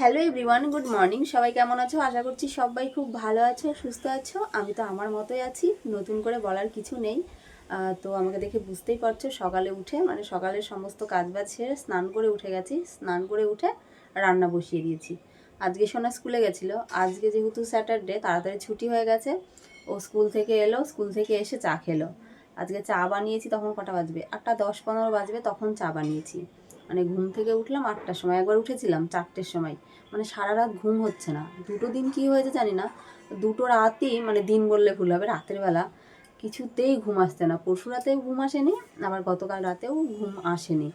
Hello everyone good morning সবাই কেমন আছো? আশা করছি সবাই খুব ভালো আছো, সুস্থ আছো। আমি তো আমার মতোই আছি, নতুন করে বলার কিছু নেই। তো আমাকে দেখে বুঝতেই পারছ, সকালে উঠে মানে সকালের সমস্ত কাজ বাজ সেরে স্নান করে উঠে গেছি। স্নান করে উঠে রান্না বসিয়ে দিয়েছি। আজকে সোনা স্কুলে গেছিল। আজকে যেহেতু স্যাটারডে তাড়াতাড়ি ছুটি হয়ে গেছে। ও স্কুল থেকে এলো, স্কুল থেকে এসে চা খেলো। আজকে চা বানিয়েছি, তখন কটা বাজবে? আটটা দশ পনেরো বাজবে, তখন চা বানিয়েছি। মানে ঘুম থেকে উঠলাম আটটার সময়, একবার উঠেছিলাম চারটের সময়। মানে সারা রাত ঘুম হচ্ছে না। দুটো দিন কি হয়েছে জানি না। দুটো রাতই মানে দিন বললে ভুল হবে, রাতের বেলা কিছুতেই ঘুম আসছে না। পরশু রাতেও ঘুম আসেনি, আবার গতকাল রাতেও ঘুম আসেনি।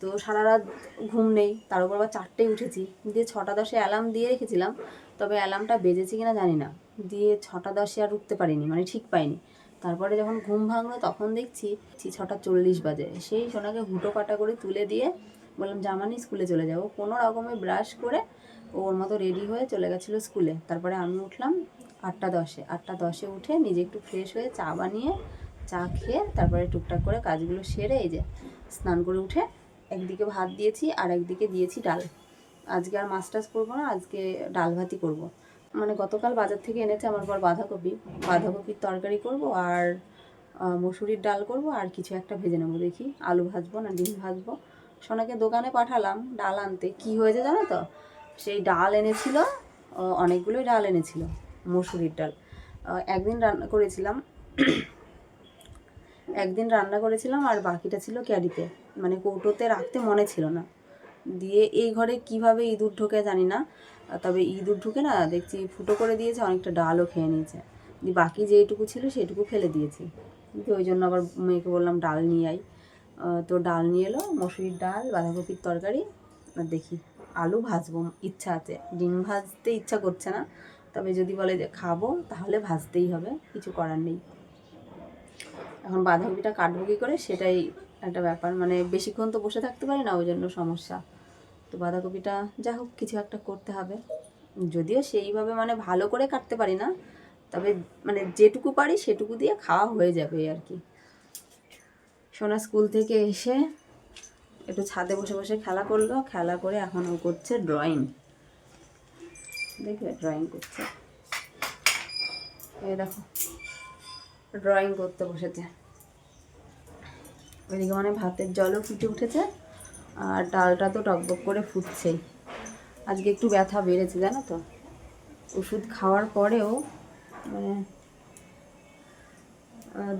তো সারা রাত ঘুম নেই, তার উপর আবার চারটেই উঠেছি। দিয়ে ছটা দশে অ্যালার্ম দিয়ে রেখেছিলাম, তবে অ্যালার্মটা বেজেছে কিনা জানি না। দিয়ে ছটা দশে আর উঠতে পারিনি মানে ঠিক পাইনি। তারপরে যখন ঘুম ভাঙলো, তখন দেখছি ছটা চল্লিশ বাজে। সেই সোনাকে হুটো কাটা করে তুলে দিয়ে বললাম, জামানি, স্কুলে চলে যাব কোনো রকমে ব্রাশ করে ওর মতো রেডি হয়ে চলে গেছিল স্কুলে। তারপরে আমি উঠলাম আটটা দশে। আটটা দশে উঠে নিজে একটু ফ্রেশ হয়ে চা বানিয়ে, চা খেয়ে তারপরে টুকটাক করে কাজগুলো সেরে এই যে স্নান করে উঠে একদিকে ভাত দিয়েছি আর একদিকে দিয়েছি ডাল। আজকে আর মাছ করব না, আজকে ডাল ভাতই করব। মানে গতকাল বাজার থেকে এনেছে আমার পর বাঁধাকপি। বাঁধাকপির তরকারি করব আর মসুরির ডাল করব আর কিছু একটা ভেজে নেব দেখি। আলু ভাজবো না ডিম ভাজবো। সোনাকে দোকানে পাঠালাম ডাল আনতে। কি হয়েছে জানো তো? সেই ডাল এনেছিল অনেকগুলোই ডাল এনেছিল, মসুরির ডাল। একদিন রান্না করেছিলাম, একদিন রান্না করেছিলাম আর বাকিটা ছিল ক্যারিতে। মানে কৌটোতে রাখতে মনে ছিল না। দিয়ে এই ঘরে কীভাবে ইঁদুর ঢোকে জানি না। তবে ইঁদুর ঢুকে না দেখছি ফুটো করে দিয়েছে, অনেকটা ডালও খেয়ে নিয়েছে। দিয়ে বাকি যেটুকু ছিল সেটুকু ফেলে দিয়েছি। কিন্তু ওই জন্য আবার মেয়েকে বললাম, ডাল নিয়ে আই তো ডাল নিয়ে এলো, মসুরির ডাল, বাঁধাকপির তরকারি, আর দেখি আলু ভাজবো, ইচ্ছা আছে। ডিম ভাজতে ইচ্ছা করছে না, তবে যদি বলে যে খাব, তাহলে ভাজতেই হবে, কিছু করার নেই। এখন বাঁধাকপিটা কাটবো কী করে, সেটাই একটা ব্যাপার। মানে বেশিক্ষণ তো বসে থাকতে পারি না, ওই জন্য সমস্যা। তো বাঁধাকপিটা যা হোক কিছু একটা করতে হবে। যদিও সেইভাবে মানে ভালো করে কাটতে পারি না, তবে মানে যেটুকু পারি সেটুকু দিয়ে খাওয়া হয়ে যাবে আর কি। সোনা স্কুল থেকে এসে একটু ছাদে বসে বসে খেলা করল, খেলা করে এখন ও করছে ড্রয়িং দেখবে ড্রয়িং করছে। এই দেখো ড্রয়িং করতে বসেছে। ওইদিকে মানে ভাতের জলও ফুটে উঠেছে। আর ডালটা তো টকবক করে ফুটছেই। আজকে একটু ব্যথা বেড়েছে, জানো তো? ওষুধ খাওয়ার পরেও মানে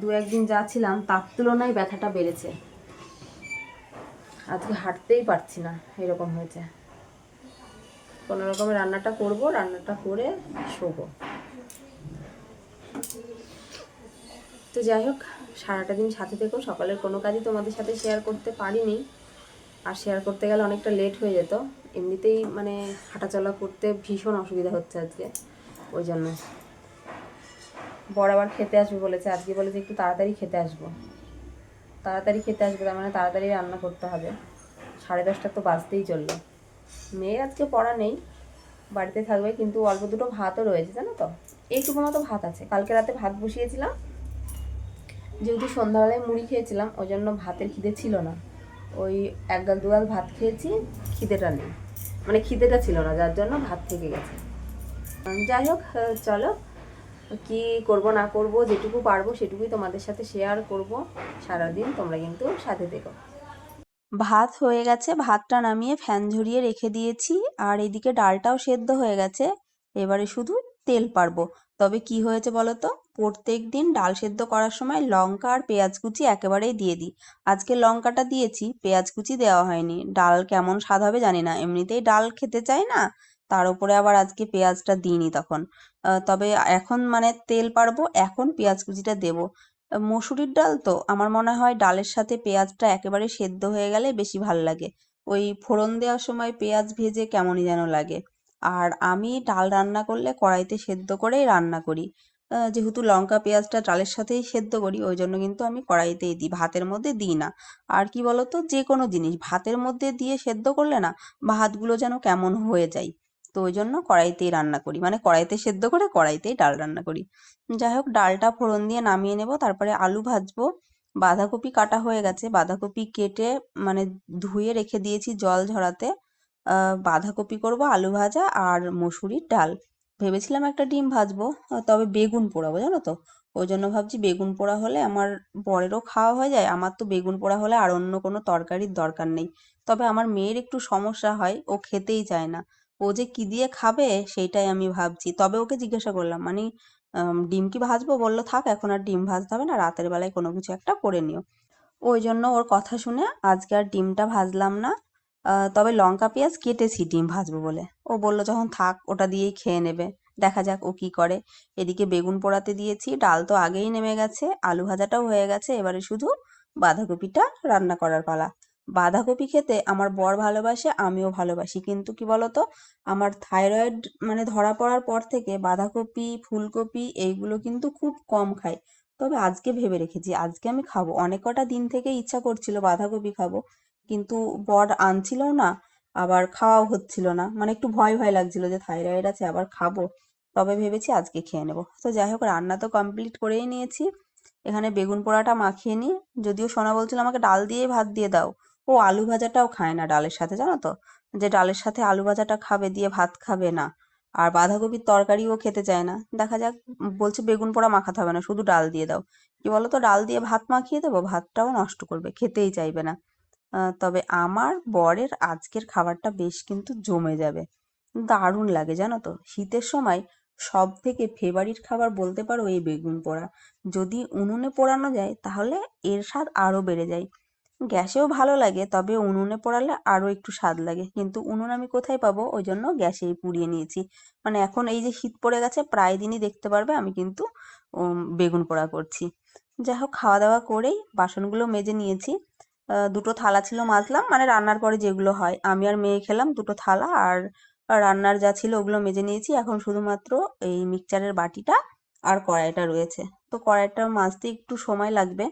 দু একদিন যাচ্ছিলাম, তার তুলনায় ব্যথাটা বেড়েছে। আজকে হাঁটতেই পারছি না, এরকম হয়েছে। কোনো রকমের রান্নাটা করব, রান্নাটা করে শোবো। তো যাই হোক, সারাটা দিন সাথে থেকেও সকালের কোনো কাজই তোমাদের সাথে শেয়ার করতে পারিনি। আর শেয়ার করতে গেলে অনেকটা লেট হয়ে যেত। এমনিতেই মানে হাঁটাচলা করতে ভীষণ অসুবিধা হচ্ছে আজকে, ওই জন্য। বড় আবার খেতে আসবে বলেছে, আজকে বলেছে একটু তাড়াতাড়ি খেতে আসব। তাড়াতাড়ি খেতে আসবে, তার মানে তাড়াতাড়ি রান্না করতে হবে। সাড়ে দশটা তো বাজতেই চলল। মেয়ের আজকে পড়া নেই, বাড়িতে থাকবে, কিন্তু অল্প দুটো ভাতও রয়েছে, জানো তো? এইটুকু মতো ভাত আছে। কালকে রাতে ভাত বসিয়েছিলাম, যেহেতু সন্ধ্যাবেলায় মুড়ি খেয়েছিলাম, ওই জন্য ভাতের খিদে ছিল না। ওই এক গাল, দু গাল ভাত খেয়েছি, খিদেটা নেই। মানে খিদেটা ছিল না, যার জন্য ভাত থেকে গেছে। যাই হোক চলো, কি করব, না করব, যেটুকু পারব সেটুকুই তোমাদের সাথে শেয়ার করব। সারাদিন তোমরা কিন্তু সাথে দেখো ভাত হয়ে গেছে, ভাতটা নামিয়ে ফ্যান ঝরিয়ে রেখে দিয়েছি, আর এদিকে ডালটাও সেদ্ধ হয়ে গেছে। এবারে শুধু তেল পারব। তবে কি হয়েছে বলো তো? প্রত্যেক দিন ডাল সেদ্ধ করার সময় লঙ্কা আর পেঁয়াজ কুচি একেবারেই দিয়ে দিই। আজকে লঙ্কাটা দিয়েছি, পেঁয়াজ কুচি দেওয়া হয়নি। ডাল কেমন স্বাদ হবে জানি না। এমনিতেই ডাল খেতে চাই না, তার উপরে আবার আজকে পেঁয়াজটা দিইনি তখন। তবে এখন মানে তেল পারব, এখন পেঁয়াজ কুচিটা দেবো। মসুরির ডাল তো, আমার মনে হয় ডালের সাথে পেঁয়াজটা একেবারে সেদ্ধ হয়ে গেলে বেশি ভালো লাগে। ওই ফোড়ন দেওয়ার সময় পেঁয়াজ ভেজে কেমনই যেন লাগে। আর আমি ডাল রান্না করলে কড়াইতে সেদ্ধ করেই রান্না করি। যেহেতু লঙ্কা, পেঁয়াজটা ডালের সাথেই সেদ্ধ করি, ওই জন্য কিন্তু আমি কড়াইতেই দিই। ভাতের মধ্যে দিই না। আর কি বলতো? যে কোনো জিনিস। ভাতের মধ্যে দিয়ে সেদ্ধ করলে না, ভাতগুলো যেন কেমন হয়ে যায়। তো ওই জন্য কড়াইতেই রান্না করি। মানে কড়াইতে সেদ্ধ করে কড়াইতেই ডাল রান্না করি। যাই হোক, ডালটা ফোড়ন দিয়ে নামিয়ে নেব। তারপরে আলু ভাজবো। বাঁধাকপি কাটা হয়ে গেছে। বাঁধাকপি কেটে মানে ধুয়ে রেখে দিয়েছি জল ঝরাতে। বাঁধাকপি করব, আলু ভাজা আর মসুরির ডাল। ভেবেছিলাম একটা ডিম ভাজবো তবে বেগুন পোড়াবো, জানো তো? ওই জন্য ভাবছি বেগুন পোড়া হলে আমার বরেরও খাওয়া হয়ে যায়, আমার তো বেগুন পোড়া হলে আর অন্য কোনো তরকারির দরকার নেই। তবে আমার মেয়ের একটু সমস্যা হয়, ও খেতেই চায় না। ও যে কি দিয়ে খাবে সেইটাই আমি ভাবছি। তবে ওকে জিজ্ঞাসা করলাম মানে ডিম কি ভাজবো? বলল, থাক, এখন আর ডিম ভাজতে হবে না, রাতের বেলায় কোনো কিছু একটা করে নিও। ওই জন্য ওর কথা শুনে আজকে আর ডিমটা ভাজলাম না। তবে লঙ্কা পেঁয়াজ কেটেছি ডিম ভাজবো বলে। ও বলল, যখন থাক, ওটা দিয়েই খেয়ে নেবে। দেখা যাক ও কি করে। এদিকে বেগুন পোড়াতে দিয়েছি, ডাল তো আগেই নেমে গেছে, আলু ভাজাটাও হয়ে গেছে, এবারে শুধু বাঁধাকপিটা রান্না করার পালা। বাঁধাকপি খেতে আমার বর ভালোবাসে, আমিও ভালোবাসি। কিন্তু কি বলতো, আমার থাইরয়েড মানে ধরা পড়ার পর থেকে বাঁধাকপি, ফুলকপি, এইগুলো কিন্তু খুব কম খাই। তবে আজকে ভেবে রেখেছি, আজকে আমি খাব। অনেক কটা দিন থেকে ইচ্ছা করছিল বাঁধাকপি খাব। কিন্তু বর আনছিলও না, আবার খাওয়াও হচ্ছিল না। মানে একটু ভয় ভয় লাগছিল যে, থাইরয়েড আছে, আবার খাব। তবে ভেবেছি আজকে খেয়ে নেব। তো যাই হোক, রান্না তো কমপ্লিট করেই নিয়েছি। এখানে বেগুন পোড়াটা মাখিয়ে নিই। যদিও সোনা বলছিল আমাকে ডাল দিয়ে ভাত দিয়ে দাও। ও আলু ভাজাটাও খায় না ডালের সাথে, জানো তো? যে ডালের সাথে আলু ভাজাটা খাবে, দিয়ে ভাত খাবে না। আর বাঁধাকপির তরকারিও খেতে চায় না। দেখা যাক, বলছে বেগুন পোড়া মাখাতে হবে না, শুধু ডাল দিয়ে দাও। কি বলো তো ডাল দিয়ে ভাত মাখিয়ে দেবো, ভাতটাও নষ্ট করবে, খেতেই চাইবে না। তবে আমার বরের আজকের খাবারটা বেশ কিন্তু জমে যাবে। দারুণ লাগে জানো তো। শীতের সময় সব থেকে ফেভারিট খাবার বলতে পারো এই বেগুন পোড়া। যদি উনুনে পোড়ানো যায় তাহলে এর স্বাদ আরও বেড়ে যায়। গ্যাসেও ভালো লাগে, তবে উনুনে পোড়ালে আরও একটু স্বাদ লাগে। কিন্তু উনুন আমি কোথায় পাবো? ওই জন্য গ্যাসেই পুড়িয়ে নিয়েছি। মানে এখন এই যে শীত পড়ে গেছে, প্রায় দিনই দেখতে পারবে আমি কিন্তু বেগুন পোড়া করছি। যাই হোক, খাওয়া দাওয়া করেই বাসনগুলো মেজে নিয়েছি। দুটো থালা ছিল মাজলাম মানে রান্নার পরে যেগুলো হয়। আমি আর মেয়ে খেলাম দুটো থালা, আর রান্নার যা ছিল ওগুলো মেজে নিয়েছি। এখন শুধুমাত্র এই মিক্সচারের বাটিটা আর কড়াইটা রয়েছে। তো কড়াইটা মাজতে একটু সময় লাগবে।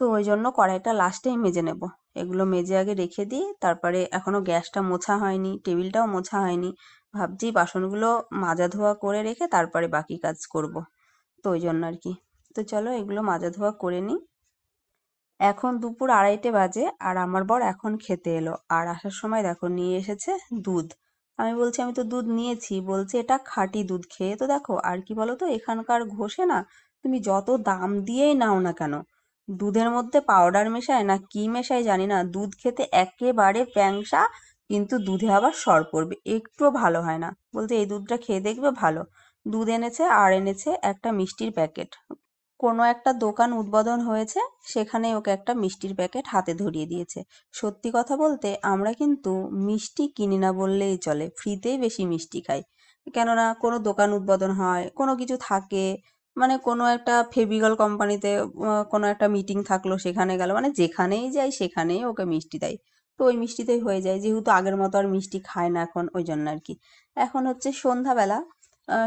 তো ওই জন্য কড়াইটা লাস্টেই মেজে নেব। এগুলো মেজে আগে রেখে দিই তারপরে এখনও গ্যাসটা মোছা হয়নি, টেবিলটাও মোছা হয়নি। ভাবছি বাসনগুলো মাজা ধোয়া করে রেখে তারপরে বাকি কাজ করব। তো ওই জন্য আর কি। তো চলো এগুলো মাজা ধোয়া করে নিই। এখন দুপুর আড়াইটে বাজে আর আমার বর এখন খেতে এলো। আর আসার সময় দেখো নিয়ে এসেছে দুধ। আমি বলছি, আমি তো দুধ নিয়েছি। বলছে, এটা খাঁটি দুধ খেয়ে তো দেখো, আর কি বলো তো এখানকার ঘষে না তুমি যত দাম দিয়েই নাও না কেন, দুধের মধ্যে পাউডার মেশায় না কি মেশায় জানি না, দুধ খেতে একেবারে প্যাংসা, কিন্তু দুধে আবার সর পড়বে, একটুও ভালো হয় না। বলতে এই দুধটা খেয়ে দেখবে ভালো। দুধ এনেছে আর এনেছে একটা মিষ্টির প্যাকেট। কোনো একটা দোকান উদ্বোধন হয়েছে সেখানে ওকে একটা মিষ্টির প্যাকেট হাতে ধরিয়ে দিয়েছে। সত্যি কথা বলতে, আমরা কিন্তু মিষ্টি কিনি না বললেই চলে, ফ্রিতেই বেশি মিষ্টি খাই। কেননা, কোনো দোকান উদ্বোধন হয়, কোনো কিছু থাকে মানে কোনো একটা ফেভিকল কোম্পানিতে কোনো একটা মিটিং থাকল, সেখানে গেল মানে যেখানেই যাই, সেখানেই ওকে মিষ্টি দেয়। তো ওই মিষ্টিতেই হয়ে যায়, যেহেতু আগের মতো আর মিষ্টি খায় না এখন, ওই জন্য আর কি। এখন হচ্ছে সন্ধ্যাবেলা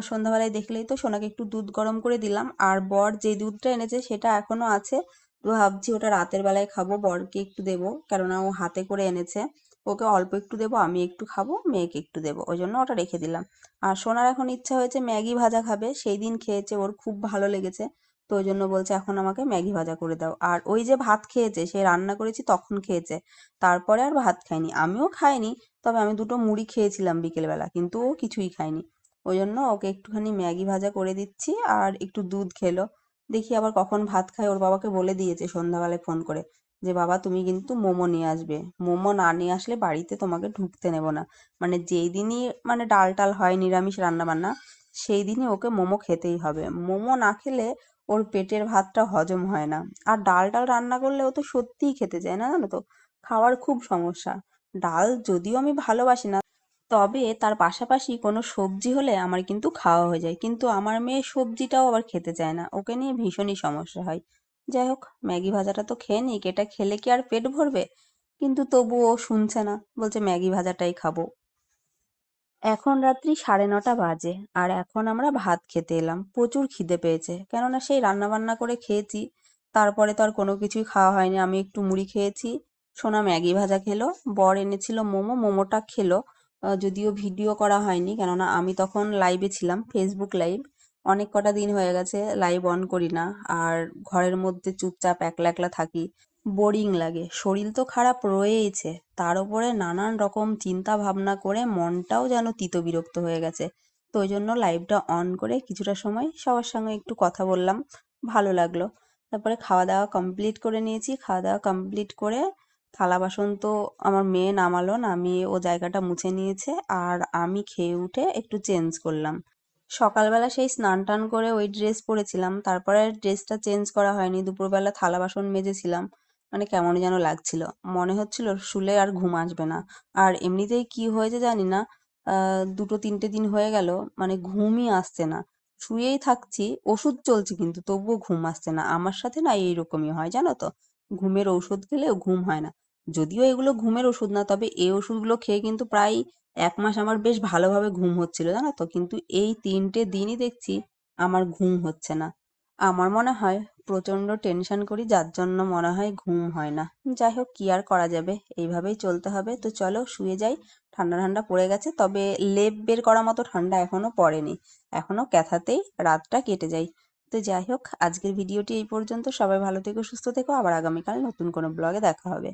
সন্ধ্যাবেলায় দেখলেই তো সোনাকে একটু দুধ গরম করে দিলাম। আর বর যে দুধটা এনেছে সেটা এখনও আছে। তো ভাবছি ওটা রাতের বেলায় খাব, বরকে একটু দেবো। কেননা ও হাতে করে এনেছে। ওকে অল্প একটু দেবো, আমি একটু খাব, মেয়েকে একটু দেবো। ওই জন্য ওটা রেখে দিলাম। আর সোনার এখন ইচ্ছা হয়েছে ম্যাগি ভাজা খাবে। সেই দিন খেয়েছে, ওর খুব ভালো লেগেছে। তো ওই জন্য বলছে, এখন আমাকে ম্যাগি ভাজা করে দাও। আর ওই যে ভাত খেয়েছে, সে রান্না করেছি তখন খেয়েছে। তারপরে আর ভাত খায়নি আমিও খাইনি, তবে আমি দুটো মুড়ি খেয়েছিলাম বিকেলবেলা, কিন্তু ও কিছুই খায়নি। ওই জন্য ওকে একটুখানি ম্যাগি ভাজা করে দিচ্ছি আর একটু দুধ খেলো। দেখি আবার কখন ভাত খায়। ওর বাবাকে বলে দিয়েছে সন্ধ্যাবেলায় ফোন করে যে, বাবা, তুমি কিন্তু মোমো নিয়ে আসবে। মোমো না নিয়ে আসলে বাড়িতে তোমাকে ঢুকতে নেব না। মানে যেই দিনই মানে ডাল টাল হয়, নিরামিষ রান্না বান্না সেই দিনই ওকে মোমো খেতেই হবে। মোমো না খেলে ওর পেটের ভাতটা হজম হয় না। আর ডাল টাল রান্না করলে ও তো সত্যিই খেতে চায় না, জানো তো? খাওয়ার খুব সমস্যা। ডাল যদিও আমি ভালোবাসি না তবে তার পাশাপাশি কোনো সবজি হলে আমার কিন্তু খাওয়া হয়ে যায়। কিন্তু আমার মেয়ে সবজিটাও আবার খেতে চায় না। ওকে নিয়ে ভীষণই সমস্যা হয়। যাই হোক, ম্যাগি ভাজাটা তো খেয়ে নিক। এটা খেলে কি আর পেট ভরবে? কিন্তু তবুও ও শুনছে না। বলছে, ম্যাগি ভাজাটাই খাব। এখন রাত্রি সাড়ে নটা বাজে আর এখন আমরা ভাত খেতে এলাম। প্রচুর খিদে পেয়েছে। কেননা সেই রান্না বান্না করে খেয়েছি। তারপরে তো আর কোনো কিছুই খাওয়া হয়নি। আমি একটু মুড়ি খেয়েছি। সোনা ম্যাগি ভাজা খেলো। বর এনেছিল মোমো। মোমোটা খেলো। যদিও ভিডিও করা হয়নি, কেননা আমি তখন লাইভে ছিলাম ফেসবুক লাইভ অনেক কটা দিন হয়ে গেছে লাইভ অন করি না, আর ঘরের মধ্যে চুপচাপ একলা একলা থাকি। বোরিং লাগে। শরীর তো খারাপ রয়েইছে। তার উপরে নানান রকম চিন্তা ভাবনা করে মনটাও যেন তিত বিরক্ত হয়ে গেছে। তো ওই জন্য লাইভটা অন করে কিছুটা সময় সবার সঙ্গে একটু কথা বললাম, ভালো লাগল। তারপরে খাওয়া দাওয়া কমপ্লিট করে নিয়েছি। খাওয়া দাওয়া কমপ্লিট করে থালা বাসন তো আমার মেয়ে নামালো নামিয়ে ও জায়গাটা মুছে নিয়েছে আর আমি খেয়ে উঠে একটু চেঞ্জ করলাম। সকালবেলা সেই স্নান টান করে ওই ড্রেস পরেছিলাম, তারপরে ড্রেসটা চেঞ্জ করা হয়নি, দুপুরবেলা থালা বাসন মেজেছিলাম মানে কেমন যেন লাগছিল। মনে হচ্ছিল শুলে আর ঘুম আসবে না। আর এমনিতেই কি হয়েছে জানি না দুটো তিনটে দিন হয়ে গেল মানে ঘুমই আসছে না। শুয়েই থাকছি, ওষুধ চলছে কিন্তু তবুও ঘুম আসছে না। আমার সাথে না এইরকমই হয় জানো তো? ঘুমের ওষুধ খেলেও ঘুম হয় না। যদিও এগুলো ঘুমের ওষুধ না, তবে এই ওষুধগুলো খেয়ে কিন্তু প্রায় এক মাস আমার বেশ ভালোভাবে ঘুম হচ্ছিল, জানো তো? কিন্তু এই তিনটে দিনই দেখছি আমার ঘুম হচ্ছে না। আমার মনে হয় প্রচণ্ড টেনশন করি, যার জন্য মনে হয় ঘুম হয় না। যাই হোক, কি আর করা যাবে? এইভাবেই চলতে হবে। তো চলো, শুয়ে যাই। ঠান্ডা ঠান্ডা পড়ে গেছে, তবে লেপ বের করা মতো ঠান্ডা এখনও পড়েনি। এখনও ক্যাথাতেই রাতটা কেটে যায়। তো যাই হোক, আজকের ভিডিওটি এই পর্যন্ত। সবাই ভালো থেকো, সুস্থ থেকো। আবার আগামীকাল নতুন কোনো ব্লগে দেখা হবে।